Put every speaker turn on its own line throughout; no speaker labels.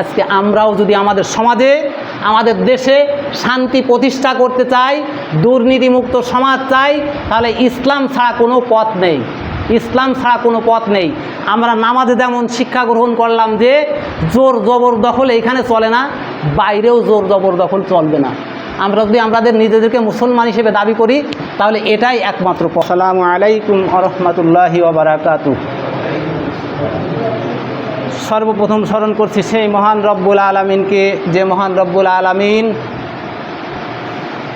আজকে আমরাও যদি আমাদের সমাজে, আমাদের দেশে শান্তি প্রতিষ্ঠা করতে চাই, দুর্নীতিমুক্ত সমাজ চাই, তাহলে ইসলাম ছাড়া কোনো পথ নেই। ইসলাম ছাড়া কোনো পথ নেই। আমরা নামাজে যেমন শিক্ষা গ্রহণ করলাম যে, জোর জবরদখল এখানে চলে না, বাইরেও জোর জবরদখল চলবে না। আমরা যদি আমাদের নিজেদেরকে মুসলমান হিসেবে দাবি করি, তাহলে এটাই একমাত্র সালামু আলাইকুম আরহামতুল্লাহি ওবরাকাতু সর্বপ্রথম স্মরণ করছি সেই মহান রব্বুল আলমিনকে যে মহান রব্বুল আলমিন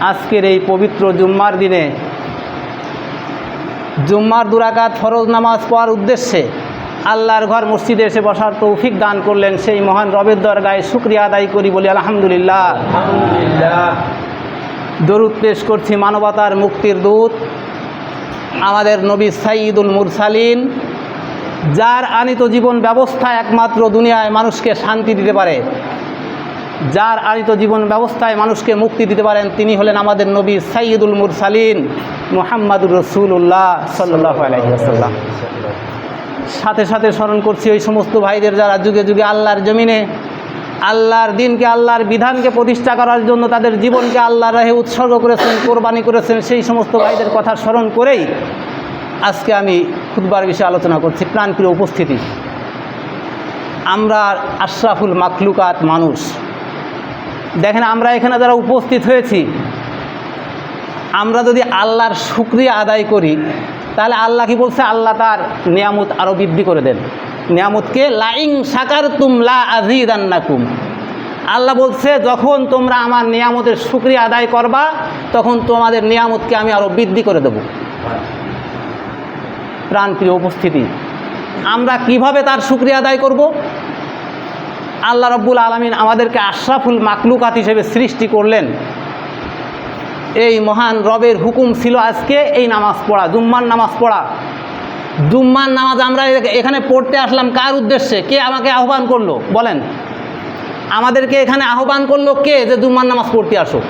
আজকের এই পবিত্র জুম্মার দিনে জুম্মার দুরাকাত ফরজ নামাজ পড়ার উদ্দেশ্যে আল্লাহর ঘর মসজিদে এসে বসার তৌফিক দান করলেন সেই মহান রবের দরগায় শুক্রিয়া আদায় করি বলি আলহামদুলিল্লাহ। দরুদ পেশ করছি মানবতার মুক্তির দূত আমাদের নবী সাইদুল মুরসালিন যার আনিত জীবন ব্যবস্থা একমাত্র দুনিয়ায় মানুষকে শান্তি দিতে পারে। যার আনিত জীবন ব্যবস্থায় মানুষকে মুক্তি দিতে পারেন তিনি হলেন আমাদের নবী সাইয়দুল মুরসালিন মুহাম্মাদুর রসুল্লাহ সাল্লাহ সাথে সাথে স্মরণ করছি ওই সমস্ত ভাইদের যারা যুগে যুগে আল্লাহর জমিনে, আল্লাহর দিনকে, আল্লাহর বিধানকে প্রতিষ্ঠা করার জন্য তাদের জীবনকে আল্লাহর রাহে উৎসর্গ করেছেন, কোরবানি করেছেন, সেই সমস্ত ভাইদের কথা স্মরণ করেই আজকে আমি খুদবার বিষয়ে আলোচনা করছি, প্রাণপ্রিয় উপস্থিতি। আমরা আশরাফুল মাখলুকাত মানুষ। দেখেন, আমরা এখানে যারা উপস্থিত হয়েছি, আমরা যদি আল্লাহর শুক্রিয়া আদায় করি, তাহলে আল্লাহ কি বলছে? আল্লাহ তার নিয়ামত আরও বৃদ্ধি করে দেন। নিয়ামতকে, লাইং সাকার তুম লা আজিদান্নাকুম আল্লাহ বলছে, যখন তোমরা আমার নিয়ামতের শুক্রিয়া আদায় করবা, তখন তোমাদের নিয়ামতকে আমি আরও বৃদ্ধি করে দেব। প্রাণপ্রিয় উপস্থিতি। আমরা কীভাবে তার শুক্রিয়া আদায় করব? আল্লাহ রব্বুল আলমিন আমাদেরকে আশরাফুল মাকলুকাত হিসেবে সৃষ্টি করলেন। এই মহান রবের হুকুম ছিল আজকে এই নামাজ পড়া, জুম্মার নামাজ পড়া। জুম্মার নামাজ আমরা এখানে পড়তে আসলাম কার উদ্দেশ্যে? কে আমাকে আহ্বান করল? বলেন। আমাদেরকে এখানে আহ্বান করল কে যে জুম্মার নামাজ পড়তে আসো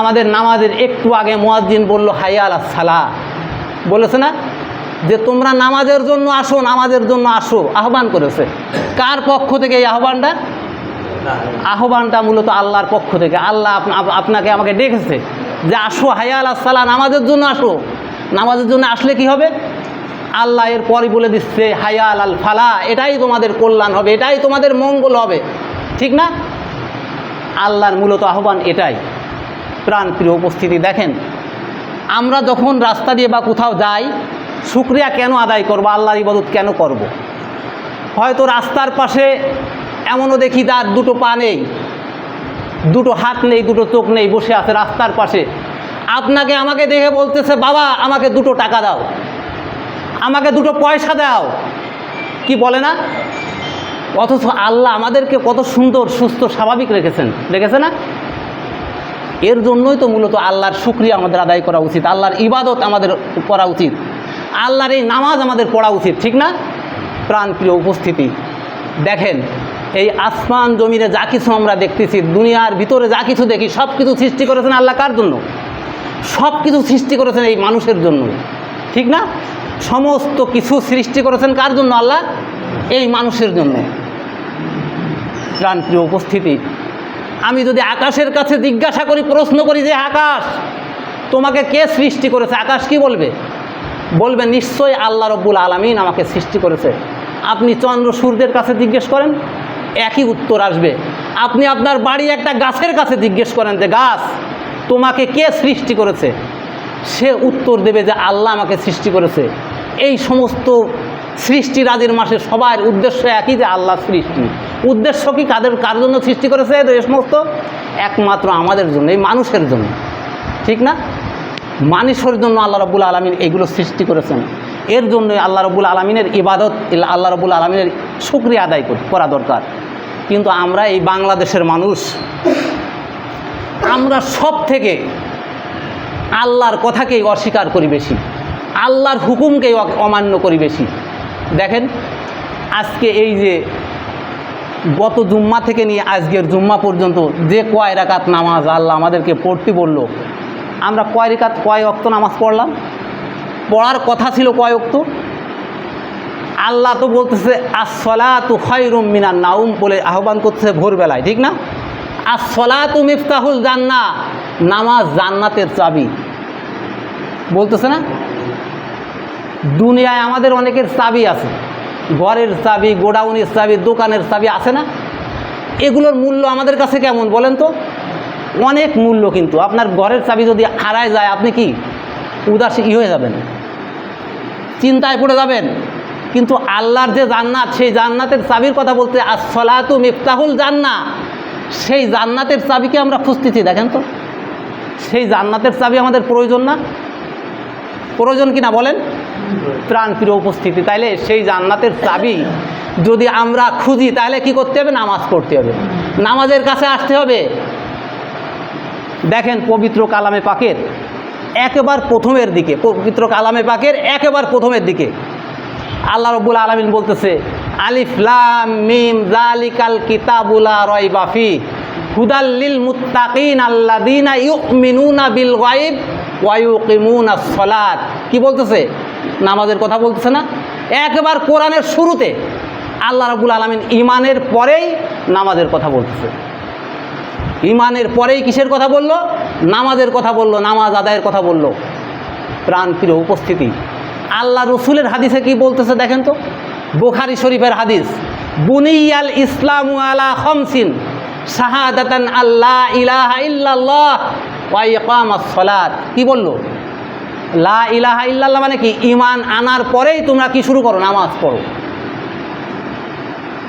আমাদের নামাজের একটু আগে মোয়াজ্জিন বলল হাইয়া আলা সালা বলেছে না? যে তোমরা নামাজের জন্য আসো নামাজের জন্য আসো আহ্বান করেছে। কার পক্ষ থেকে এই আহ্বানটা? আহ্বানটা মূলত আল্লাহর পক্ষ থেকে। আল্লাহ আপ- আপনাকে আমাকে ডেকেছে যে আসো হায়াল আসসালাম নামাজের জন্য আসো। নামাজের জন্য আসলে কি হবে? আল্লাহ এর পরই বলে দিচ্ছে হায়াল আল ফালা এটাই তোমাদের কল্যাণ হবে এটাই তোমাদের মঙ্গল হবে। ঠিক না? আল্লাহর মূলত আহ্বান এটাই। প্রাণপ্রিয় উপস্থিতি দেখেন আমরা যখন রাস্তা দিয়ে বা কোথাও যাই শুক্রিয়া কেন আদায় করব? আল্লাহর ইবাদত কেন করব। হয়তো রাস্তার পাশে এমনও দেখি তার দুটো পা নেই, দুটো হাত নেই, দুটো চোখ নেই, বসে আছে রাস্তার পাশে। আপনাকে আমাকে দেখে বলতেছে, বাবা, আমাকে দুটো টাকা দাও। আমাকে দুটো পয়সা দাও। কি বলে না? অথচ আল্লাহ আমাদেরকে কত সুন্দর, সুস্থ, স্বাভাবিক রেখেছেন। রেখেছে না? এর জন্যই তো মূলত আল্লাহর শুক্রিয়া আমাদের আদায় করা উচিত, আল্লাহর ইবাদত আমাদের করা উচিত। আল্লাহর এই নামাজ আমাদের পড়া উচিত, ঠিক না? প্রাণপ্রিয় উপস্থিতি, দেখেন, এই আসমান জমিনে যা কিছু আমরা দেখতেছি, দুনিয়ার ভিতরে যা কিছু দেখি সব কিছু সৃষ্টি করেছেন আল্লাহ কার জন্য? সব কিছু সৃষ্টি করেছেন এই মানুষের জন্য ঠিক না? সমস্ত কিছু সৃষ্টি করেছেন কার জন্য আল্লাহ? এই মানুষের জন্য। প্রাণপ্রিয় উপস্থিতি, আমি যদি আকাশের কাছে জিজ্ঞাসা করি, প্রশ্ন করি যে, আকাশ, তোমাকে কে সৃষ্টি করেছে? আকাশ কি বলবে? বলবে নিশ্চয়ই আল্লাহ রব্বুল আলমিন আমাকে সৃষ্টি করেছে। আপনি চন্দ্র সূর্যের কাছে জিজ্ঞেস করেন, একই উত্তর আসবে। আপনি আপনার বাড়ি একটা গাছের কাছে জিজ্ঞেস করেন যে, গাছ, তোমাকে কে সৃষ্টি করেছে? সে উত্তর দেবে যে, আল্লাহ আমাকে সৃষ্টি করেছে। এই সমস্ত সৃষ্টি রাজের মাসে সবার উদ্দেশ্য একই যে, আল্লাহ সৃষ্টি। উদ্দেশ্য কি কাদের, কার জন্য সৃষ্টি করেছে? এই সমস্ত একমাত্র আমাদের জন্য, এই মানুষের জন্য। ঠিক না? মানুষের জন্য আল্লাহ রবুল আলমিন এগুলো সৃষ্টি করেছেন। এর জন্যই আল্লাহ রবুল আলমিনের ইবাদত আল্লাহ রবুল আলমিনের শুক্রিয়া আদায় কর- করা দরকার। কিন্তু আমরা এই বাংলাদেশের মানুষ, আমরা সব থেকে আল্লাহর কথাকেই অস্বীকার করি বেশি। আল্লাহর হুকুমকেই অমান্য করি বেশি। দেখেন, আজকে এই যে গত জুম্মা থেকে নিয়ে আজকের জুম্মা পর্যন্ত যে কয় রাকাত নামাজ আল্লাহ আমাদেরকে পড়তে বলল আমরা কয় রেখাত কয় অক্ত নামাজ পড়লাম? পড়ার কথা ছিল কয় অক্ত আল্লাহ তো বলতেছে আসলা তু খৈরুম মিনার নাউম বলে আহ্বান করতেছে ভোরবেলায়, ঠিক না? আসলা তু মিফতাহুল জান্না নামাজ জান্নাতের চাবি। বলতেছে না? দুনিয়ায় আমাদের অনেকের চাবি আছে। ঘরের চাবি, গোডাউনের চাবি, দোকানের চাবি আছে না? এগুলোর মূল্য আমাদের কাছে কেমন বলেন তো? অনেক মূল্য কিন্তু। আপনার ঘরের চাবি যদি হারায় যায়, আপনি কি উদাস ই হয়ে যাবেন? চিন্তায় পড়ে যাবেন। কিন্তু আল্লাহর যে জান্নাত, সেই জান্নাতের চাবির কথা বলতে আর আসলাতু মিফতাহুল জান্না সেই জান্নাতের চাবিকে আমরা খুঁজতেছি, দেখেন তো। সেই জান্নাতের চাবি আমাদের প্রয়োজন না? প্রয়োজন কি না বলেন? প্রাণ প্রিয় উপস্থিতি, তাইলে সেই জান্নাতের চাবি যদি আমরা খুঁজি তাহলে কি করতে হবে? নামাজ পড়তে হবে। নামাজের কাছে আসতে হবে। দেখেন পবিত্র কালামে পাকের একেবার প্রথমের দিকে, পবিত্র কালামে পাকের একেবার প্রথমের দিকে। আল্লাহ রব্বুল আলমিন বলতেছে আলিফলাম মিম জালিকাল কিতাবুলা রয় বাফি হুদাল্লিল মুত্তাকিন আল্লাদিনা ইউমিনুনা বিল গাইব ওয়ায়ুকিমুনা সলাত। কি বলতেছে? নামাজের কথা বলতেছে না? একবার কোরআনের শুরুতে আল্লাহ রাবুল আলমিন ইমানের পরেই নামাজের কথা বলতেছে। ইমানের পরেই কিসের কথা বলল? নামাজের কথা বলল, নামাজ আদায়ের কথা বলল। প্রাণ প্রিয় উপস্থিতি। আল্লাহ রসুলের হাদিসে কি বলতেছে দেখেন তো? বোখারি শরীফের হাদিস, বুনিয়াল ইসলাম আলা খমসিন শাহাদাতান আল্লাহ ইলাহা ইল্লাল্লাহ ওয়া ইকামাস সালাত। কি বলল? লা ইলাহা ইল্লাল্লাহ মানে কি? ইমান আনার পরেই তোমরা কি শুরু করো? নামাজ পড়ো।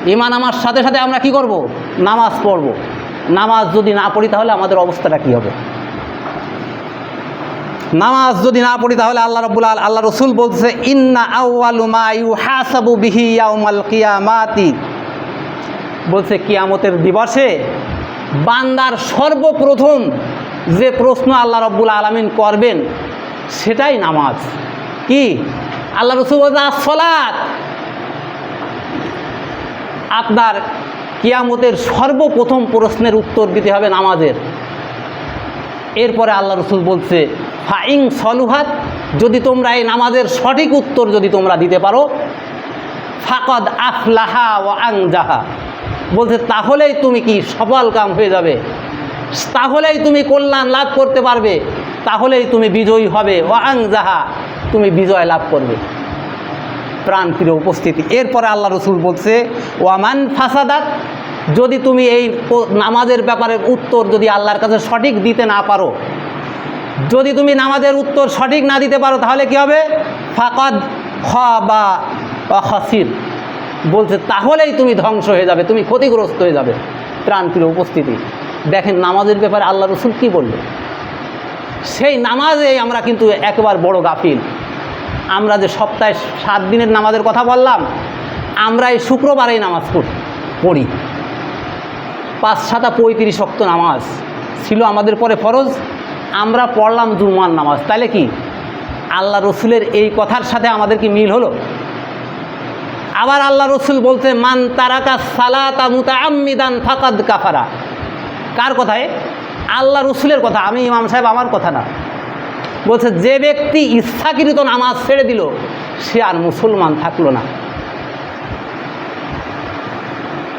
ইমান আমার সাথে সাথে আমরা কি করব? নামাজ পড়ব। নামাজ যদি না পড়ি তাহলে আমাদের অবস্থাটা কী হবে? নামাজ যদি না পড়ি তাহলে আল্লাহ রব্বুল আল আল্লাহ রসুল বলছে ইন্না ইয়াউমাল কিয়ামাতি। বলছে, কিয়ামতের দিবসে বান্দার সর্বপ্রথম যে প্রশ্ন আল্লাহ রব্বুল আলমিন করবেন, সেটাই নামাজ। কি? আল্লাহ রসুল সলাৎ আপনার কিয়ামতের সর্বপ্রথম প্রশ্নের উত্তর দিতে হবে নামাজের। এরপরে আল্লাহ রসুল বলছে ফাইং সলুহাত, যদি তোমরা এই নামাজের সঠিক উত্তর যদি তোমরা দিতে পারো, ফাকদ আফলাহা ও আংজাহা বলছে, তাহলেই তুমি কি সফল কাম হয়ে যাবে? তাহলেই তুমি কল্যাণ লাভ করতে পারবে? তাহলেই তুমি বিজয়ী হবে। ও আংজাহা তুমি বিজয় লাভ করবে। প্রাণ প্রিয় উপস্থিতি। এরপরে আল্লাহ রসুল বলছে, ওয়ামান ফাসাদাত, যদি তুমি এই নামাজের ব্যাপারে উত্তর যদি আল্লাহর কাছে সঠিক দিতে না পারো, যদি তুমি নামাজের উত্তর সঠিক না দিতে পারো, তাহলে কি হবে? ফাকাদ খ বা খাসির। বলছে, তাহলেই তুমি ধ্বংস হয়ে যাবে, তুমি ক্ষতিগ্রস্ত হয়ে যাবে। প্রাণ প্রিয় উপস্থিতি। দেখেন নামাজের ব্যাপারে আল্লাহ রসুল কী বলল সেই নামাজে আমরা কিন্তু একবার বড় গাফিল। আমরা যে সপ্তাহে সাত দিনের নামাজের কথা বললাম আমরা এই শুক্রবারেই নামাজ পড়ি পাঁচ সাতা পঁয়ত্রিশ শক্ত নামাজ ছিল আমাদের পরে ফরজ, আমরা পড়লাম জুমার নামাজ। তাহলে কি? আল্লাহ রসুলের এই কথার সাথে আমাদের কি মিল হলো? আবার আল্লাহ রসুল বলতে মান তারাকা সালাতা মুতা আম্মিদান ফাকাদ কাফারা। কার কথায়? আল্লাহ রসুলের কথা, আমি ইমাম সাহেব আমার কথা না। বলছে, যে ব্যক্তি ইচ্ছাকৃত নামাজ ছেড়ে দিল, সে আর মুসলমান থাকল না।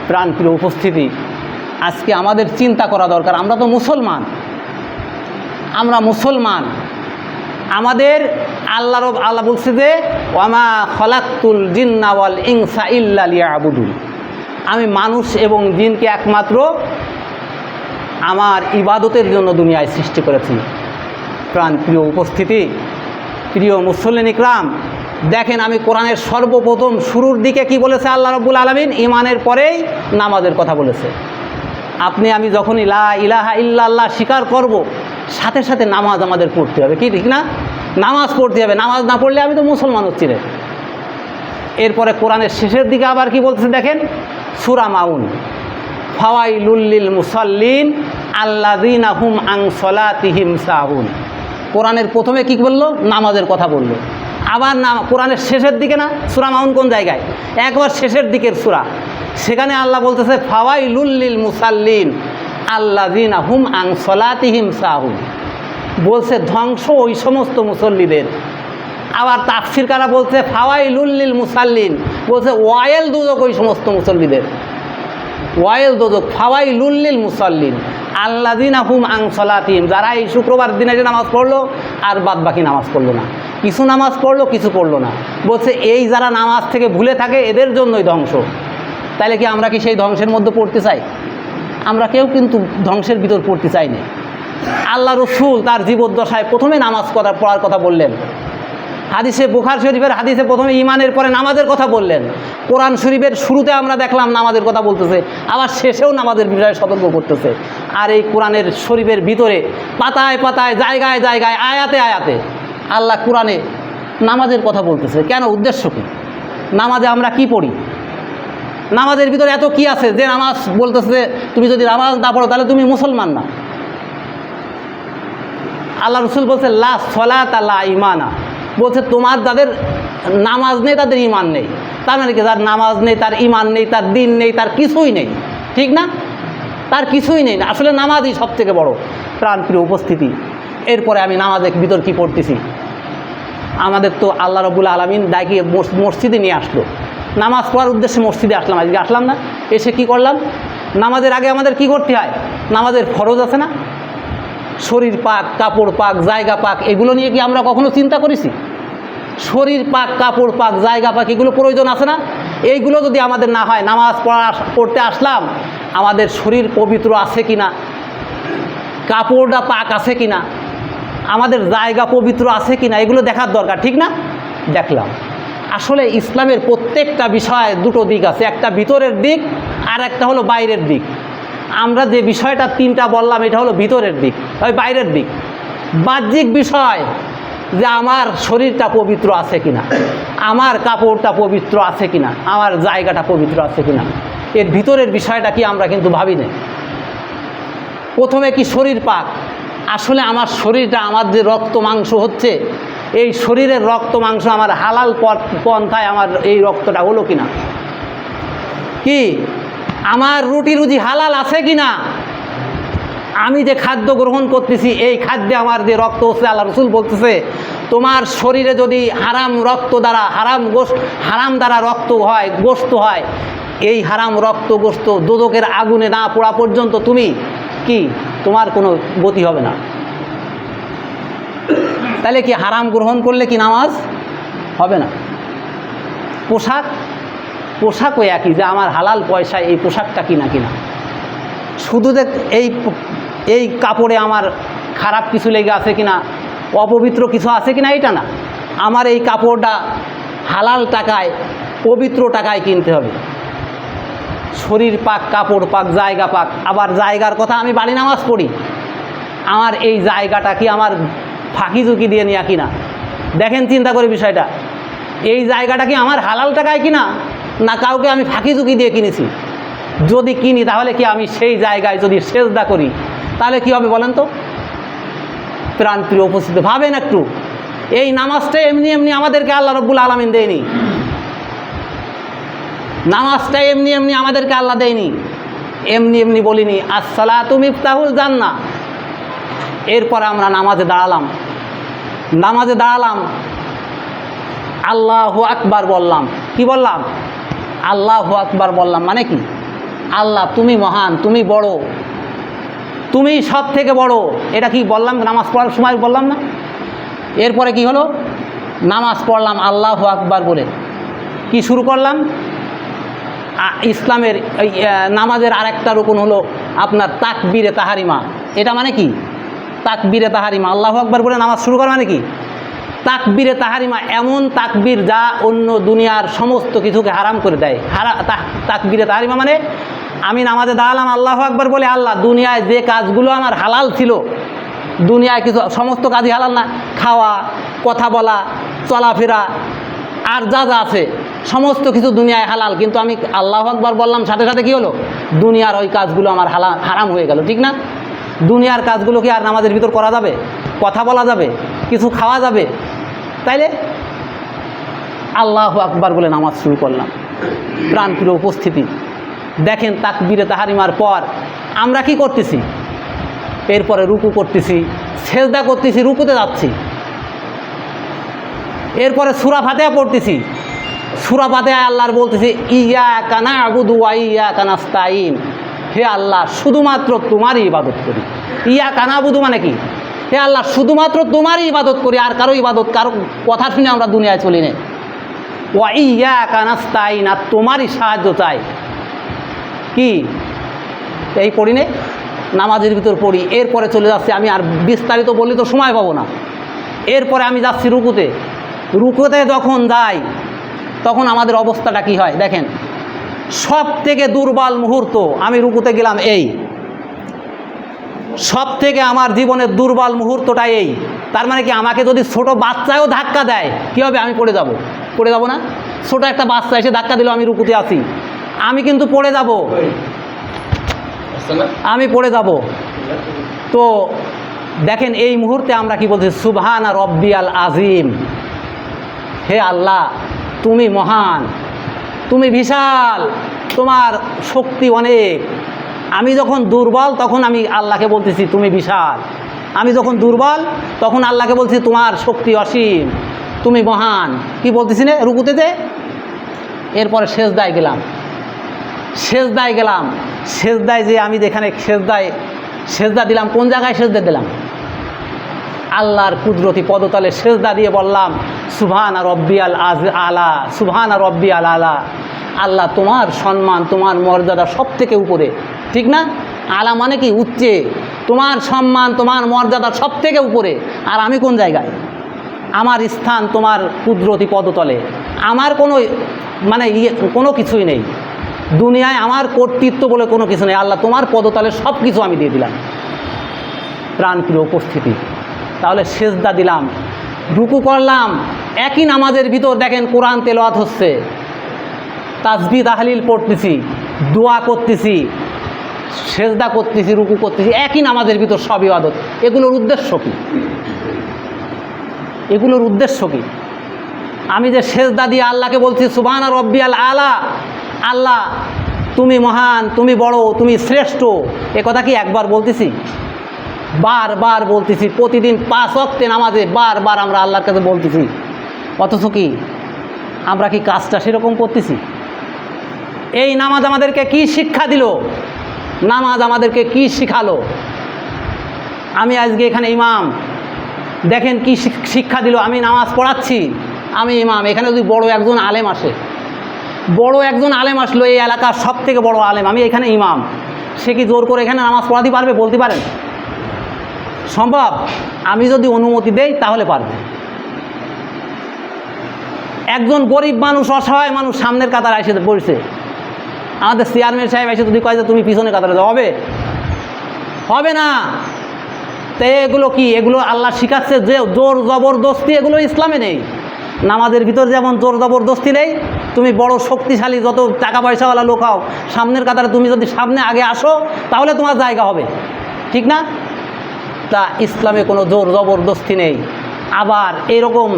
প্রাণপ্রিয় উপস্থিতি, আজকে আমাদের চিন্তা করা দরকার, আমরা তো মুসলমান। আমরা মুসলমান। আমাদের আল্লাহর আল্লাহ বলছে যে, ওয়ামা খলাক্তুল জিন্নাওয়াল ইংসা ইল্লা লিয়াবুদুল আমি মানুষ এবং জিনকে একমাত্র আমার ইবাদতের জন্য দুনিয়ায় সৃষ্টি করেছি। প্রাণ প্রিয় উপস্থিতি, প্রিয় মুসল্লিন ইকরাম দেখেন আমি কোরআনের সর্বপ্রথম শুরুর দিকে কি বলেছে আল্লাহ রব্বুল আলমিন? ইমানের পরেই নামাজের কথা বলেছে। আপনি, আমি যখনই লা ইলাহা ইল্লাল্লাহ স্বীকার করব, সাথে সাথে নামাজ আমাদের পড়তে হবে। কি, ঠিক না? নামাজ পড়তে হবে। নামাজ না পড়লে আমি তো মুসলমান হচ্ছি রে। এরপরে কোরআনের শেষের দিকে আবার কি বলতেছে দেখেন? সুরা মাউন। ফাওয়াই লুল্লিল মুসাল্লিন আল্লাদিন আহুম আং সলাতিহিম সাহুন। কোরআনের প্রথমে কী বলল? নামাজের কথা বলল। আবার না কোরআনের শেষের দিকে না? সুরা মাউন কোন জায়গায়? একবার শেষের দিকের সুরা। সেখানে আল্লাহ বলতেছে ফাওয়াই লুল্লিল মুসাল্লিন আল্লাদিন আহুম আং সলাতিহিম সাহুন। বলছে, ধ্বংস ওই সমস্ত মুসল্লিদের। আবার তাফসির কারা বলছে ফাওয়াই লুল্লিল মুসাল্লিন। বলছে, ওয়াইল দুদক ওই সমস্ত মুসল্লিদের। ওয়াইল দোদক ফাওয়াই লুল্লিল মুসল্লিন। আল্লাদিন আহুম আং যারা এই শুক্রবার দিনে যে নামাজ পড়ল আর বাদ বাকি নামাজ পড়ল না। কিছু নামাজ পড়ল, কিছু পড়ল না। বলছে, এই যারা নামাজ থেকে ভুলে থাকে, এদের জন্যই ধ্বংস। তাহলে কি আমরা কি সেই ধ্বংসের মধ্যে পড়তে চাই? আমরা কেউ কিন্তু ধ্বংসের ভিতর পড়তে চাই না আল্লাহ রসুল তার জীবদ্দশায় প্রথমে নামাজ কথা পড়ার কথা বললেন। হাদিসে বুখার শরীফের হাদিসে প্রথমে ইমানের পরে নামাজের কথা বললেন। কোরআন শরীফের শুরুতে আমরা দেখলাম নামাজের কথা বলতেছে, আবার শেষেও নামাজের বিষয়ে সতর্ক করতেছে। আর এই কোরআনের শরীফের ভিতরে পাতায় পাতায়, জায়গায় জায়গায়, আয়াতে আয়াতে আল্লাহ কোরআনে নামাজের কথা বলতেছে। কেন? উদ্দেশ্য কী? নামাজে আমরা কি পড়ি? নামাজের ভিতরে এত কি আছে যে নামাজ বলতেছে তুমি যদি নামাজ না পড়ো তাহলে তুমি মুসলমান না। আল্লাহ রসুল বলছে লা সলাত আল্লাহ ইমানা বলছে, তোমার যাদের নামাজ নেই, তাদের ইমান নেই। তার মানে কি? যার নামাজ নেই, তার ইমান নেই, তার দিন নেই, তার কিছুই নেই। ঠিক না? তার কিছুই নেই। আসলে নামাজই সব থেকে বড়ো প্রাণপ্রিয় উপস্থিতি। এরপরে আমি নামাজের ভিতর কি পড়তেছি? আমাদের তো আল্লাহ রবুল আলমিন ডাকিয়ে মসজিদে নিয়ে আসলো। নামাজ পড়ার উদ্দেশ্যে মসজিদে আসলাম। আজকে আসলাম না। এসে কি করলাম? নামাজের আগে আমাদের কি করতে হয়? নামাজের ফরজ আছে না? শরীর পাক, কাপড় পাক, জায়গা পাক, এগুলো নিয়ে কি আমরা কখনো চিন্তা করেছি? শরীর পাক, কাপড় পাক, জায়গা পাক, এগুলো প্রয়োজন আছে না? এইগুলো যদি আমাদের না হয়, নামাজ পড়া, পড়তে আসলাম, আমাদের শরীর পবিত্র আছে কি না কাপড়টা পাক আছে কি না আমাদের জায়গা পবিত্র আছে কি না এগুলো দেখার দরকার, ঠিক না? দেখলাম। আসলে ইসলামের প্রত্যেকটা বিষয় দুটো দিক আছে, একটা ভিতরের দিক আর একটা হলো বাইরের দিক। আমরা যে বিষয়টা তিনটা বললাম, এটা হলো ভিতরের দিক, ওই বাইরের দিক। বাহ্যিক বিষয় যে আমার শরীরটা পবিত্র আছে কিনা, আমার কাপড়টা পবিত্র আছে কিনা, আমার জায়গাটা পবিত্র আছে কিনা, এর ভিতরের বিষয়টা কি আমরা কিন্তু ভাবি না। প্রথমে কি শরীর পাক? আসলে আমার শরীরটা, আমার যে রক্ত মাংস হচ্ছে, এই শরীরের রক্ত মাংস আমার হালাল পন্থায় আমার এই রক্তটা হলো কিনা? কি? আমার রুটি রুজি হালাল আছে কি না আমি যে খাদ্য গ্রহণ করতেছি, এই খাদ্যে আমার যে রক্ত হচ্ছে আল্লাহ রসুল বলতেছে, তোমার শরীরে যদি হারাম রক্ত দ্বারা, হারাম গোস হারাম দ্বারা রক্ত হয় গোস্ত হয়, এই হারাম রক্ত গোস্ত দোদকের আগুনে না পোড়া পর্যন্ত তুমি কি? তোমার কোনো গতি হবে না। তাহলে কি হারাম গ্রহণ করলে কি নামাজ? হবে না। পোশাক পোশাকও একই যে আমার হালাল পয়সায় এই পোশাকটা কিনা কিনা। শুধু যে এই এই কাপড়ে আমার খারাপ কিছু লেগে আছে কিনা, অপবিত্র কিছু আছে কিনা এটা না। আমার এই কাপড়টা হালাল টাকায়, পবিত্র টাকায় কিনতে হবে। শরীর পাক, কাপড় পাক, জায়গা পাক, আবার জায়গার কথা আমি বাড়ি নামাজ পড়ি। আমার এই জায়গাটা কি আমার ফাঁকি ঝুঁকি দিয়ে নেওয়া কিনা? দেখেন চিন্তা করে বিষয়টা। এই জায়গাটা কি আমার হালাল টাকায় কিনা? না কাউকে আমি ফাঁকি ঝুঁকি দিয়ে কিনেছি। যদি কিনি, তাহলে কি আমি সেই জায়গায় যদি সেজদা করি, তাহলে কি হবে বলেন তো? প্রাণপ্রিয় উপস্থিত, ভাবেন একটু। এই নামাজটা এমনি এমনি আমাদেরকে আল্লাহ রব্বুল আলমিন দেয়নি। নামাজটা এমনি এমনি আমাদেরকে আল্লাহ দেয়নি। এমনি এমনি বলিনি আসসালা তুমি তাহুল জান না এরপর আমরা নামাজে দাঁড়ালাম। নামাজে দাঁড়ালাম। আল্লাহ আকবার বললাম। কি বললাম? আল্লাহ আকবার বললাম মানে কি? আল্লাহ, তুমি মহান, তুমি বড়। তুমি সব থেকে বড়। এটা কি বললাম? নামাজ পড়ার সময় বললাম না? এরপরে কি হলো? নামাজ পড়লাম, আল্লাহ আকবার বলে। কি শুরু করলাম? ইসলামের নামাজের আরেকটা রকম হলো আপনার তাকবীরে তাহারিমা। এটা মানে কি? তাকবীরে তাহারিমা। আল্লাহ আকবার বলে নামাজ শুরু করা মানে কি? তাকবীরে তাহারিমা এমন তাকবির যা অন্য দুনিয়ার সমস্ত কিছুকে হারাম করে দেয়। হারা তাকবীরে তাহারিমা মানে আমি নামাজে দাঁড়ালাম, আল্লাহ আকবার বলে, আল্লাহ, দুনিয়ায় যে কাজগুলো আমার হালাল ছিল, দুনিয়ায় কিছু সমস্ত কাজই হালাল না। খাওয়া, কথা বলা, চলাফেরা, আর যা যা আছে, সমস্ত কিছু দুনিয়ায় হালাল। কিন্তু আমি আল্লাহ আকবার বললাম, সাথে সাথে কি হলো? দুনিয়ার ওই কাজগুলো আমার হালা হারাম হয়ে গেল, ঠিক না? দুনিয়ার কাজগুলো কি আর নামাজের ভিতর করা যাবে? কথা বলা যাবে? কিছু খাওয়া যাবে? তাইলে আল্লাহ আকবার বলে নামাজ শুরু করলাম। প্রাণপ্রিয় উপস্থিতি। দেখেন তাকবীরে তাহারিমার পর আমরা কি করতেছি? এরপরে রুকু করতেছি, সেজদা করতেছি, রুকুতে যাচ্ছি। এরপরে সুরা ফাতেহা পড়তেছি। সুরা সুরাপাতে আল্লাহর বলতেছি ইয়া কানা আবুদু ইয়া কানাস্তাইন হে আল্লাহ, শুধুমাত্র তোমারই ইবাদত করি। ইয়া কানা আবুদু মানে কি? হে আল্লাহ, শুধুমাত্র তোমারই ইবাদত করি, আর কারও ইবাদত, কারও কথা শুনে আমরা দুনিয়ায় চলি না। ওয়া ইয়া কানাস্তাইন আর তোমারই সাহায্য চাই। কি? এই পড়ি নে, নামাজের ভিতর পড়ি, এরপরে চলে যাচ্ছি আমি, আর বিস্তারিত বললে তো সময় পাবো না। এরপরে আমি যাচ্ছি রুকুতে। রুকুতে যখন যাই, তখন আমাদের অবস্থাটা কি হয়? দেখেন সব থেকে দুর্বল মুহূর্ত, আমি রুকুতে গেলাম এই। সব থেকে আমার জীবনের দুর্বল মুহূর্তটা এই। তার মানে কি আমাকে যদি ছোট বাচ্চায়ও ধাক্কা দেয়, কী হবে? আমি পড়ে যাব। পড়ে যাব না? ছোট একটা বাচ্চা এসে ধাক্কা দিল, আমি রুকুতে আসি আমি কিন্তু পড়ে যাব। আমি পড়ে যাব। তো দেখেন, এই মুহূর্তে আমরা কি বলছি? আর রব্বি আল আজিম। হে আল্লাহ, তুমি মহান। তুমি বিশাল। তোমার শক্তি অনেক। আমি যখন দুর্বল, তখন আমি আল্লাহকে বলতেছি, তুমি বিশাল। আমি যখন দুর্বল, তখন আল্লাহকে বলছি তোমার শক্তি অসীম, তুমি মহান। কি বলতেছি না রুকুতেতে এরপরে শেষ দায় গেলাম। সেজদায় গেলাম। সেজদায় যে আমি যেখানে সেজদায়, সেজদা দিলাম, কোন জায়গায় সেজদা দিলাম? আল্লাহর কুদরতি পদতলে সেজদা দিয়ে বললাম সুভান আর রব্বি আল আজ, আলা সুভান আর রব্বি আল। আলা আল্লাহ তোমার সম্মান, তোমার মর্যাদা সব থেকে উপরে। ঠিক না? আলা মানে কি? উচ্চে। তোমার সম্মান, তোমার মর্যাদা সব থেকে উপরে। আর আমি কোন জায়গায়? আমার স্থান তোমার কুদরতি পদতলে। আমার কোনো মানে ইয়ে কোনো কিছুই নেই। দুনিয়ায় আমার কর্তৃত্ব বলে কোনো কিছু নেই। আল্লাহ তোমার পদতলে সব কিছু আমি দিয়ে দিলাম। প্রাণপ্রিয় উপস্থিতি। তাহলে সেজদা দিলাম। রুকু করলাম। একই নামাজের ভিতর দেখেন কোরআন তেলাওয়াত হচ্ছে। তাসবি তাহলিল পড়তেছি। দোয়া করতেছি। সেজদা করতেছি, রুকু করতেছি, একই নামাজের ভিতর সব ইবাদত এগুলোর উদ্দেশ্য কী? এগুলোর উদ্দেশ্য কী? আমি যে সেজদা দিয়ে আল্লাহকে বলছি, সুবাহান রব্বি আল আলা আল্লাহ, তুমি মহান, তুমি বড়, তুমি শ্রেষ্ঠ, এ কথা কি একবার বলতেছি? বারবার বলতেছি, প্রতিদিন পাঁচ অক্টে নামাজে বারবার আমরা আল্লাহর কাছে বলতেছি। অথচ কি, আমরা কি কাজটা সেরকম করতেছি? এই নামাজ আমাদেরকে কি শিক্ষা দিল? নামাজ আমাদেরকে কি শিখালো? আমি আজকে এখানে ইমাম। দেখেন কি শিক- শিক্ষা দিল। আমি নামাজ পড়াচ্ছি, আমি ইমাম। এখানে যদি বড় একজন আলেম আসে, বড় একজন আলেম আসলো এই এলাকার সব থেকে বড় আলেম। আমি এখানে ইমাম। সে কি জোর করে এখানে নামাজ পড়াতে পারবে, বলতে পারেন? সম্ভব? আমি যদি অনুমতি দেই, তাহলে পারবে। একজন গরিব মানুষ, অসহায় মানুষ সামনের কাতার এসে পড়ছে। আমাদের চেয়ারম্যান সাহেব এসে যদি কয় যে তুমি পিছনে কাতারে যাও হবে? হবে না। তো এগুলো কি? এগুলো আল্লাহ শিখাচ্ছে যে জোর জবরদস্তি এগুলো ইসলামে নেই। নামাজের ভিতর যেমন জোর জবরদস্তি নেই, তুমি বড় শক্তিশালী যত টাকা পয়সাওয়ালা লোক হও, সামনের কাতারে তুমি যদি সামনে আগে আসো, তাহলে তোমার জায়গা হবে। ঠিক না? তা ইসলামে কোনো জোর জবরদস্তি নেই। আবার এরকম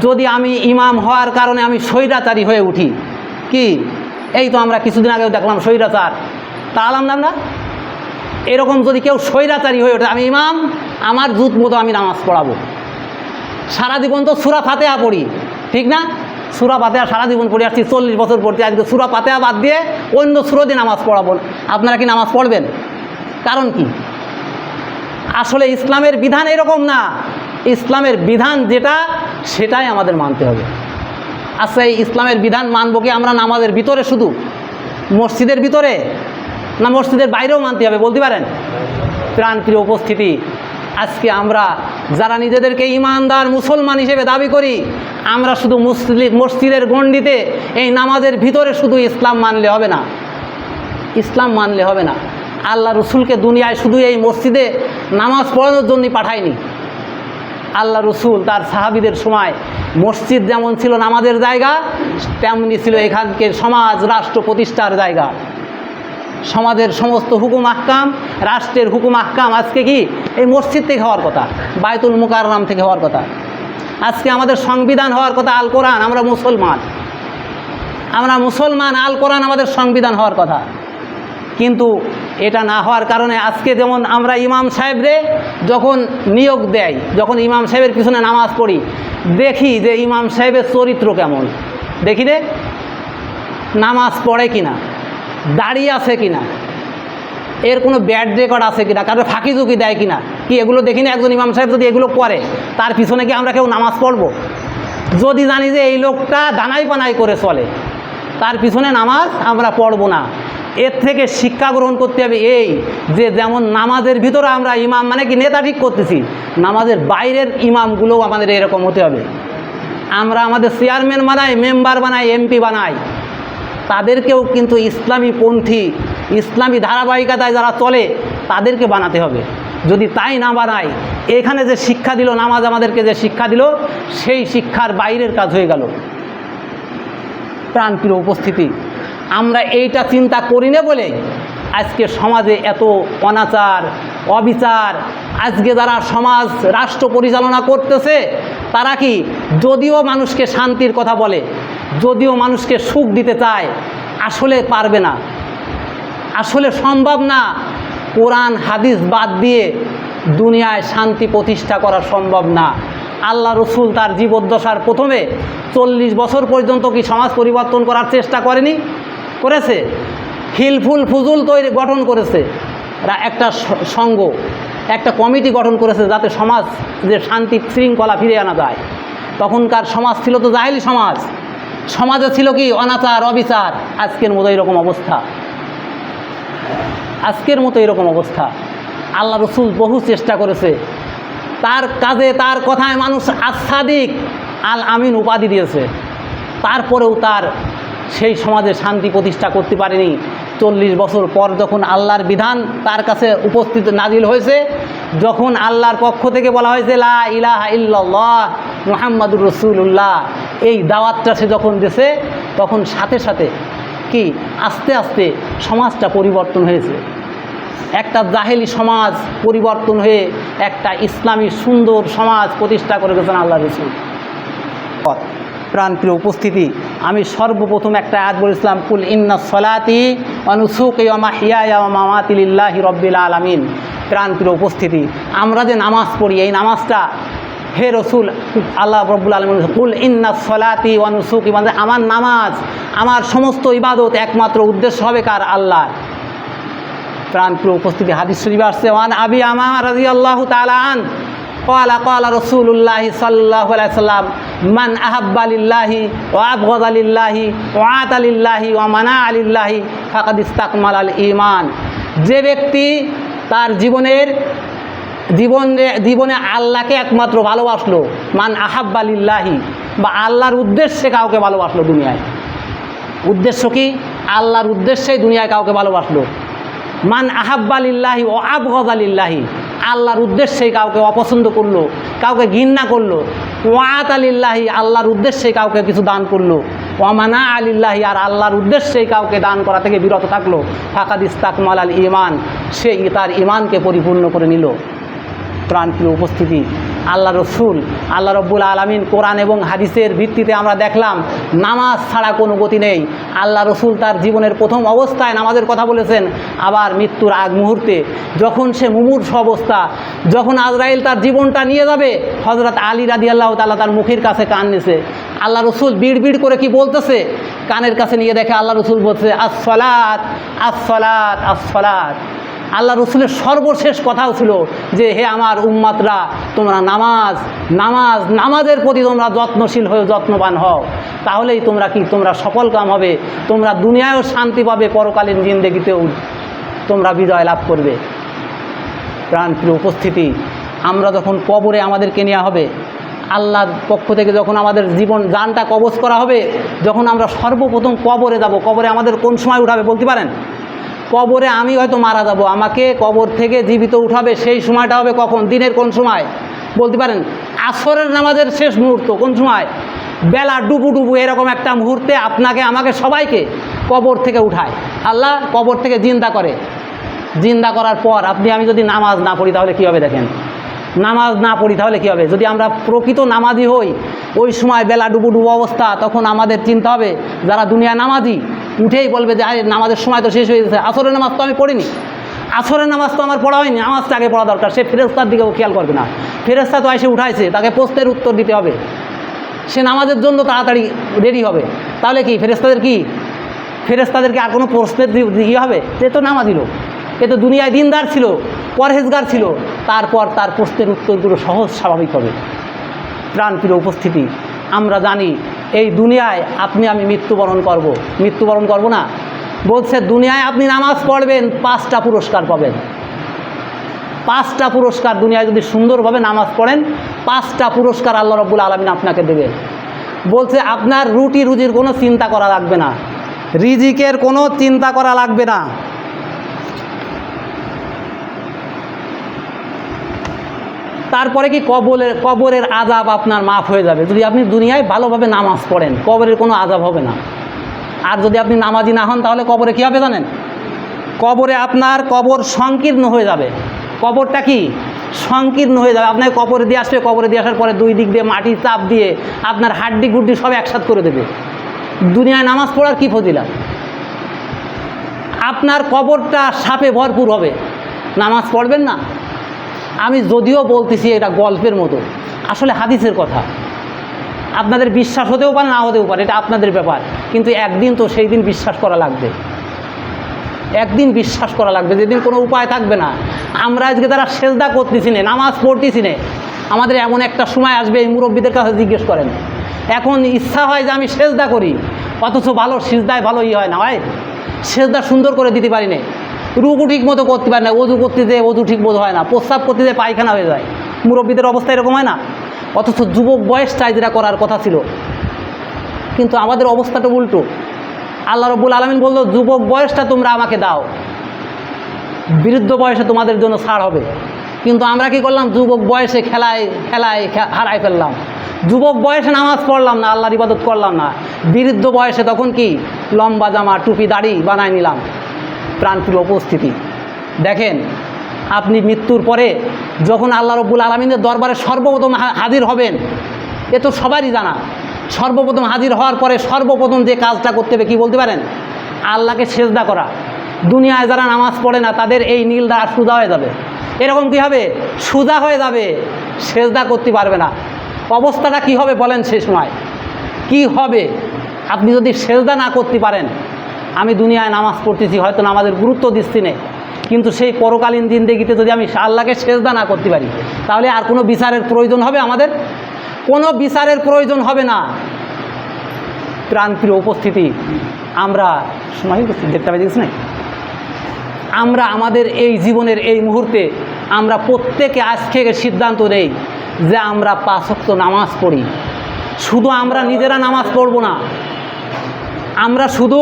যদি আমি ইমাম হওয়ার কারণে আমি স্বৈরাচারী হয়ে উঠি, কি? এই তো আমরা কিছুদিন আগেও দেখলাম স্বৈরাচার। তা আলাম না আমরা? এরকম যদি কেউ স্বৈরাচারী হয়ে ওঠে, আমি ইমাম, আমার জুত মতো আমি নামাজ পড়াবো। সারা জীবন তো সুরা ফাতেহা পড়ি, ঠিক না? সুরা ফাতেহা সারা জীবন পড়ে, আসছি চল্লিশ বছর পড়তে আজকে সুরা ফাতেহা বাদ দিয়ে অন্য সুরো দিয়ে নামাজ পড়াবো। আপনারা কি নামাজ পড়বেন? কারণ কি? আসলে ইসলামের বিধান এরকম না। ইসলামের বিধান যেটা, সেটাই আমাদের মানতে হবে। আচ্ছা এই ইসলামের বিধান মানবো কি আমরা নামাজের ভিতরে শুধু? মসজিদের ভিতরে? না মসজিদের বাইরেও মানতে হবে, বলতে পারেন? প্রাণপ্রিয় উপস্থিতি, আজকে আমরা যারা নিজেদেরকে ইমানদার মুসলমান হিসেবে দাবি করি, আমরা শুধু মুসলিম মসজিদের গণ্ডিতে এই নামাজের ভিতরে শুধু ইসলাম মানলে হবে না। ইসলাম মানলে হবে না। আল্লাহ রসুলকে দুনিয়ায় শুধু এই মসজিদে নামাজ পড়ানোর জন্যই পাঠায়নি। আল্লাহ রসুল তার সাহাবিদের সময় মসজিদ যেমন ছিল নামাজের জায়গা, তেমনি ছিল এখানকার সমাজ, রাষ্ট্র প্রতিষ্ঠার জায়গা। সমাজের সমস্ত হুকুম আহকাম, রাষ্ট্রের হুকুম আহকাম আজকে কি? এই মসজিদ থেকে হওয়ার কথা বায়তুল মুকাররাম থেকে হওয়ার কথা। আজকে আমাদের সংবিধান হওয়ার কথা আল কোরআন, আমরা মুসলমান। আমরা মুসলমান, আল কোরআন আমাদের সংবিধান হওয়ার কথা। কিন্তু এটা না হওয়ার কারণে আজকে যেমন আমরা ইমাম সাহেবরে যখন নিয়োগ দেয়, যখন ইমাম সাহেবের পিছনে নামাজ পড়ি, দেখি যে ইমাম সাহেবের চরিত্র কেমন। দেখি রে নামাজ পড়ে কিনা, দাঁড়িয়ে আছে কিনা, এর কোনো ব্যাড রেকর্ড আছে কিনা কারও ফাঁকি ঝুঁকি দেয় কিনা, কি এগুলো দেখি না? একজন ইমাম সাহেব যদি এগুলো করে, তার পিছনে কি আমরা কেউ নামাজ পড়ব? যদি জানি যে এই লোকটা দানাই পানাই করে চলে, তার পিছনে নামাজ আমরা পড়ব না। এর থেকে শিক্ষা গ্রহণ করতে হবে এই যে যেমন নামাজের ভিতরে আমরা ইমাম মানে কি নেতা ঠিক করতেছি, নামাজের বাইরের ইমামগুলোও আমাদের এরকম হতে হবে। আমরা আমাদের চেয়ারম্যান বানাই, মেম্বার বানাই, এমপি বানাই। তাদেরকেও কিন্তু ইসলামী পন্থী, ইসলামী ধারাবাহিকতায় যারা চলে, তাদেরকে বানাতে হবে। যদি তাই না বানায়, এখানে যে শিক্ষা দিল, নামাজ আমাদেরকে যে শিক্ষা দিল, সেই শিক্ষার বাইরের কাজ হয়ে গেল। প্রাণপ্রিয় উপস্থিতি। আমরা এইটা চিন্তা করি না বলে আজকে সমাজে এত অনাচার, অবিচার, আজকে যারা সমাজ, রাষ্ট্র পরিচালনা করতেছে, তারা কি যদিও মানুষকে শান্তির কথা বলে, যদিও মানুষকে সুখ দিতে চায়, আসলে পারবে না। আসলে সম্ভব না কোরআন, হাদিস বাদ দিয়ে দুনিয়ায় শান্তি প্রতিষ্ঠা করা সম্ভব না। আল্লাহ রসুল তার জীবদ্দশার প্রথমে চল্লিশ বছর পর্যন্ত কি সমাজ পরিবর্তন করার চেষ্টা করেনি? করেছে হিলফুল ফুজুল তৈরি গঠন করেছে একটা সঙ্গ, একটা কমিটি গঠন করেছে যাতে সমাজ যে শান্তি শৃঙ্খলা ফিরে আনা যায়। তখনকার সমাজ ছিল তো জাহেলি সমাজ। সমাজে ছিল কি অনাচার, অবিচার, আজকের মতো এরকম অবস্থা। আজকের মতো এরকম অবস্থা। আল্লাহ রসুল বহু চেষ্টা করেছে। তার কাজে, তার কথায় মানুষ আচ্ছাদিক আল আমিন উপাধি দিয়েছে। তারপরেও তার সেই সমাজে শান্তি প্রতিষ্ঠা করতে পারেনি। চল্লিশ বছর পর যখন আল্লাহর বিধান তার কাছে উপস্থিত নাজিল হয়েছে, যখন আল্লাহর পক্ষ থেকে বলা হয়েছে, লা ইলাহা ইল্লাল্লাহ মুহাম্মাদুর রসুল্লাহ এই দাওয়াতটা সে যখন দেশে তখন সাথে সাথে কি আস্তে আস্তে সমাজটা পরিবর্তন হয়েছে। একটা জাহেলি সমাজ পরিবর্তন হয়ে একটা ইসলামী সুন্দর সমাজ প্রতিষ্ঠা করে গেছেন আল্লাহ রসুল। প্রাণপ্রিয় উপস্থিতি। আমি সর্বপ্রথম একটা আয়াত বলেছিলাম, কুল ইন্না সলাতি অনুসুকে অমা রব্বিল আলমিন। প্রাণপ্রিয় উপস্থিতি। আমরা যে নামাজ পড়ি, এই নামাজটা হে রসুল, আল্লাহ রব্বুল আলমিন কুল ইন্না সলাতি অনুসুক ইমান আমার নামাজ, আমার সমস্ত ইবাদত একমাত্র উদ্দেশ্য হবে কার? আল্লাহ। প্রাণপ্রিয় উপস্থিতি, হাদিস শরীফ আসছে, ওয়ান আবি আমা রাজি আল্লাহ তালান কলা কলা রসুল্লাহ সাল্লাহ সাল্লাম মান আহাব্বালিল্লাহি ও আবগদ আলিল্লাহি ও আত আলিল্লাহি ও মানা আলিল্লাহি ফাকাদ ইস্তাকমাল আল ইমান যে ব্যক্তি তার জীবনের, জীবনে জীবনে আল্লাহকে একমাত্র ভালোবাসলো, মান আহাব্বালিল্লাহি বা আল্লাহর উদ্দেশ্যে কাউকে ভালোবাসলো দুনিয়ায়। উদ্দেশ্য কি? আল্লাহর উদ্দেশ্যেই দুনিয়ায় কাউকে ভালোবাসলো। মান আহাব্বালিল্লাহি ও আবগদ আলিল্লাহি আল্লাহর উদ্দেশ্যে কাউকে অপছন্দ করল, কাউকে ঘৃণা করল। ওয়াত আলিল্লাহি আল্লাহর উদ্দেশ্যে কাউকে কিছু দান করল। ওয়ামানা আলিল্লাহি আর আল্লাহর উদ্দেশ্যেই কাউকে দান করা থেকে বিরত থাকল। ফাকাদ ইস্তাকমাল আল ইমান সে তার ইমানকে পরিপূর্ণ করে নিল। প্রাণপ্রিয় উপস্থিতি। আল্লাহ রসুল, আল্লাহ রব্বুল আলমিন কোরআন এবং হাদিসের ভিত্তিতে আমরা দেখলাম, নামাজ ছাড়া কোনো গতি নেই। আল্লাহ রসুল তার জীবনের প্রথম অবস্থায় নামাজের কথা বলেছেন, আবার মৃত্যুর আগ মুহূর্তে। যখন সে মুমূর্ষ অবস্থা, যখন আজরাইল তার জীবনটা নিয়ে যাবে হজরত আলী রাদি আল্লাহ তাল্লাহ তার মুখের কাছে কান নিছে। আল্লাহ রসুল বিড় বিড় করে কি বলতেছে? কানের কাছে নিয়ে দেখে আল্লাহ রসুল বলছে আসফলাত আসফলাত আসফলাত আল্লাহ রসুলের সর্বশেষ কথাও ছিল যে, হে আমার উম্মাতরা, তোমরা নামাজ নামাজ, নামাজের প্রতি তোমরা যত্নশীল হয়ে যত্নবান হও। তাহলেই তোমরা কি, তোমরা সফল কাম হবে। তোমরা দুনিয়ায়ও শান্তি পাবে পরকালীন জিন্দেগিতেও। তোমরা বিজয় লাভ করবে। প্রাণপ্রিয় উপস্থিতি, আমরা যখন কবরে আমাদেরকে নেওয়া হবে, আল্লাহর পক্ষ থেকে যখন আমাদের জীবন জানটা কবজ করা হবে, যখন আমরা সর্বপ্রথম কবরে যাব, কবরে আমাদের কোন সময় উঠাবে বলতে পারেন? কবরে আমি হয়তো মারা যাব। আমাকে কবর থেকে জীবিত উঠাবে, সেই সময়টা হবে কখন? দিনের কোন সময়? বলতে পারেন, আসরের নামাজের শেষ মুহূর্ত কোন সময়? বেলা ডুবু ডুবু এরকম একটা মুহূর্তে আপনাকে, আমাকে সবাইকে কবর থেকে উঠায়। আল্লাহ কবর থেকে জিন্দা করে। জিন্দা করার পর আপনি, আমি যদি নামাজ না পড়ি, তাহলে কীভাবে দেখেন? নামাজ না পড়ি, তাহলে কী হবে? যদি আমরা প্রকৃত নামাজি হই, ওই সময় বেলা ডুবু ডুবু অবস্থা, তখন আমাদের চিন্তা হবে, যারা দুনিয়া নামাজি, উঠেই বলবে যে, আরে, নামাজের সময় তো শেষ হয়ে গেছে, আসরের নামাজ তো আমি পড়িনি। আসরের নামাজ তো আমার পড়া হয়নি, নামাজটা আগে পড়া দরকার, সে ফেরেস্তার দিকেও খেয়াল করবে না। ফেরেস্তা তো এসে উঠাইছে, তাকে প্রশ্নের উত্তর দিতে হবে। সে নামাজের জন্য তাড়াতাড়ি রেডি হবে। তাহলে কি ফেরেস্তাদের কি? ফেরেস্তাদেরকে আর কোনো প্রশ্নের ইয়ে হবে? সে তো নামাজি লোক। এ তো দুনিয়ায় দিনদার ছিল, পরহেজগার ছিল। তারপর তার প্রশ্নের উত্তরগুলো সহজ স্বাভাবিক হবে। প্রাণপ্রিয় উপস্থিতি। আমরা জানি, এই দুনিয়ায় আপনি আমি মৃত্যুবরণ করব। মৃত্যুবরণ করব না। বলছে, দুনিয়ায় আপনি নামাজ পড়বেন, পাঁচটা পুরস্কার পাবেন। পাঁচটা পুরস্কার দুনিয়ায় যদি সুন্দরভাবে নামাজ পড়েন, পাঁচটা পুরস্কার আল্লাহ রব্বুল আলমিন আপনাকে দেবে বলছে, আপনার রুটি রুজির কোনো চিন্তা করা লাগবে না। রিজিকের কোনো চিন্তা করা লাগবে না। তারপরে কি কবরের কবরের আজাব আপনার মাফ হয়ে যাবে? যদি আপনি দুনিয়ায় ভালোভাবে নামাজ পড়েন, কবরের কোনো আজাব হবে না। আর যদি আপনি নামাজি না হন, তাহলে কবরে কী হবে জানেন? কবরে আপনার কবর সংকীর্ণ হয়ে যাবে। কবরটা কি? সংকীর্ণ হয়ে যাবে। আপনার কবরে দিয়ে আসবে, কবরে দিয়ে আসার পরে দুই দিক দিয়ে মাটি চাপ দিয়ে আপনার হাড্ডি গুড্ডি সব একসাথ করে দেবে। দুনিয়ায় নামাজ পড়ার কী ফজিলা আপনার কবরটা সাপে ভরপুর হবে। নামাজ পড়বেন না? আমি যদিও বলতেছি এটা গল্পের মতো। আসলে হাদিসের কথা। আপনাদের বিশ্বাস হতেও পারে, না হতেও পারে, এটা আপনাদের ব্যাপার। কিন্তু একদিন তো সেই দিন বিশ্বাস করা লাগবে। একদিন বিশ্বাস করা লাগবে, যেদিন কোনো উপায় থাকবে না। আমরা আজকে তারা সেজদা করতেছি না, নামাজ পড়তেছি না। আমাদের এমন একটা সময় আসবে, এই মুরব্বীদের কাছে জিজ্ঞেস করেন। এখন ইচ্ছা হয় যে আমি সেজদা করি, অথচ ভালো সিজদায় ভালো ই হয় না, হয়? সেজদা সুন্দর করে দিতে পারি না। রুকু ঠিক মতো করতে পারে না অজু করতে যেয়ে অজু ঠিক মতো হয় না, প্রস্রাব করতে যেয়ে পায়খানা হয়ে যায়। মুরব্বীদের অবস্থা এরকম হয় না? অথচ যুবক বয়সটাই যেটা করার কথা ছিল। কিন্তু আমাদের অবস্থাটা উল্টো। আল্লাহ রব্বুল আলমিন বলল, যুবক বয়সটা তোমরা আমাকে দাও। বৃদ্ধ বয়সে তোমাদের জন্য ছাড় হবে। কিন্তু আমরা কি করলাম? যুবক বয়সে খেলায় খেলায় হারায় ফেললাম। যুবক বয়সে নামাজ পড়লাম না, আল্লাহর ইবাদত করলাম না। বৃদ্ধ বয়সে তখন কি? লম্বা জামা, টুপি, দাড়ি বানায় নিলাম। প্রাণপ্রিয় উপস্থিতি। দেখেন, আপনি মৃত্যুর পরে যখন আল্লাহ রব্বুল আলমিনের দরবারে সর্বপ্রথম হাজির হবেন, এ তো সবারই জানা। সর্বপ্রথম হাজির হওয়ার পরে সর্বপ্রথম যে কাজটা করতে হবে কী বলতে পারেন? আল্লাহকে সেজদা করা। দুনিয়ায় যারা নামাজ পড়ে না, তাদের এই নীল দ্বারা সোজা হয়ে যাবে। এরকম কী হবে? সোজা হয়ে যাবে, সেজদা করতে পারবে না। অবস্থাটা কি হবে বলেন সে সময়? কি হবে? আপনি যদি সেজদা না করতে পারেন আমি দুনিয়ায় নামাজ পড়তেছি, হয়তো নামাজের গুরুত্ব দিচ্ছি না। কিন্তু সেই পরকালীন জিন্দেগিতে যদি আমি আল্লাহকে সেজদা না করতে পারি, তাহলে আর কোনো বিচারের প্রয়োজন হবে আমাদের? কোনো বিচারের প্রয়োজন হবে না। প্রাণপ্রিয় উপস্থিতি, আমরা সময় দেখতে পাই না? আমরা আমাদের এই জীবনের এই মুহূর্তে আমরা প্রত্যেকে আজ থেকে সিদ্ধান্ত নেই যে আমরা পাঁচক্ত নামাজ পড়ি। শুধু আমরা নিজেরা নামাজ পড়ব না, আমরা শুধু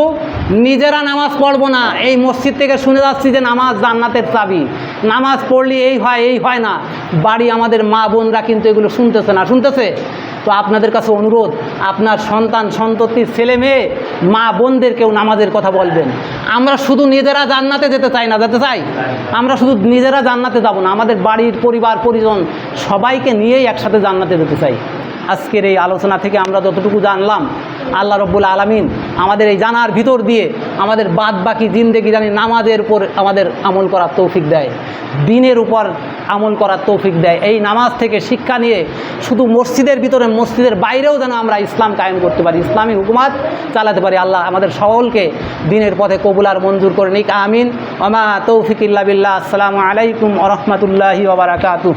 নিজেরা নামাজ পড়ব না। এই মসজিদ থেকে শুনে যাচ্ছি যে নামাজ জান্নাতের চাবি। নামাজ পড়লে এই হয় এই হয় না। বাড়ি আমাদের মা বোনরা কিন্তু এগুলো শুনতেছে না। শুনতেছে? তো আপনাদের কাছে অনুরোধ, আপনার সন্তান, সন্ততির ছেলে মেয়ে, মা বোনদেরকেও নামাজের কথা বলবেন। আমরা শুধু নিজেরা জান্নাতে যেতে চাই না, যেতে চাই? আমরা শুধু নিজেরা জান্নাতে যাব না। আমাদের বাড়ির পরিবার, পরিজন সবাইকে নিয়েই একসাথে জান্নাতে যেতে চাই। আজকের এই আলোচনা থেকে আমরা যতটুকু জানলাম আল্লাহ রব্বুল আলমিন আমাদের এই জানার ভিতর দিয়ে আমাদের বাদ বাকি জিন্দেগি জানি নামাজের উপর আমাদের আমল করার তৌফিক দেয়। দিনের উপর আমল করার তৌফিক দেয়। এই নামাজ থেকে শিক্ষা নিয়ে শুধু মসজিদের ভিতরে, মসজিদের বাইরেও যেন আমরা ইসলাম কায়েম করতে পারি, ইসলামী হুকুমাত চালাতে পারি। আল্লাহ আমাদের সকলকে দিনের পথে কবুলার মঞ্জুর করে নিক। আমিন। আমা তৌফিক ইল্লা বিল্লাহ। আসসালামু আলাইকুম আ রহমতুল্লাহি ওবরাকাতুহ